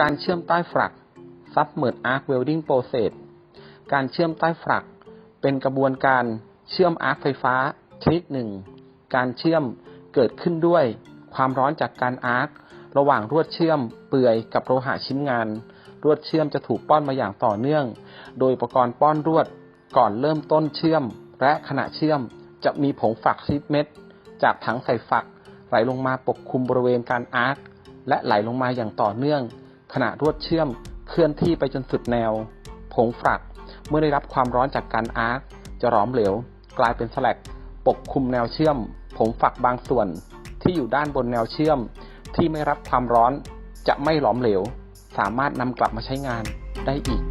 การเชื่อมใต้ฝัก Submerged Arc Welding Process การเชื่อมใต้ฝัก เป็นกระบวนการเชื่อมอาร์คไฟฟ้าชนิดหนึ่ง การเชื่อมเกิดขึ้นด้วยความร้อนจากการอาร์คระหว่างรวดเชื่อมเปื่อยกับโลหะชิ้นงาน รวดเชื่อมจะถูกป้อนมาอย่างต่อเนื่อง โดยอุปกรณ์ป้อนรวดก่อนเริ่มต้นเชื่อม และขณะเชื่อมจะมีผงฝักซีดเม็ด จากถังใส่ฝักไหลลงมาปกคลุมบริเวณการอาร์คและไหลลงมาอย่างต่อเนื่อง ขณะรวดเชื่อมเคลื่อนที่ไปจนสุดแนว ผงฝัก เมื่อได้รับความร้อนจากการอาร์คจะหลอมเหลว กลายเป็นสลักปกคลุมแนวเชื่อม ผงฝักบางส่วน ที่อยู่ด้านบนแนวเชื่อม ที่ไม่รับความร้อนจะไม่หลอมเหลว สามารถนำกลับมาใช้งานได้อีก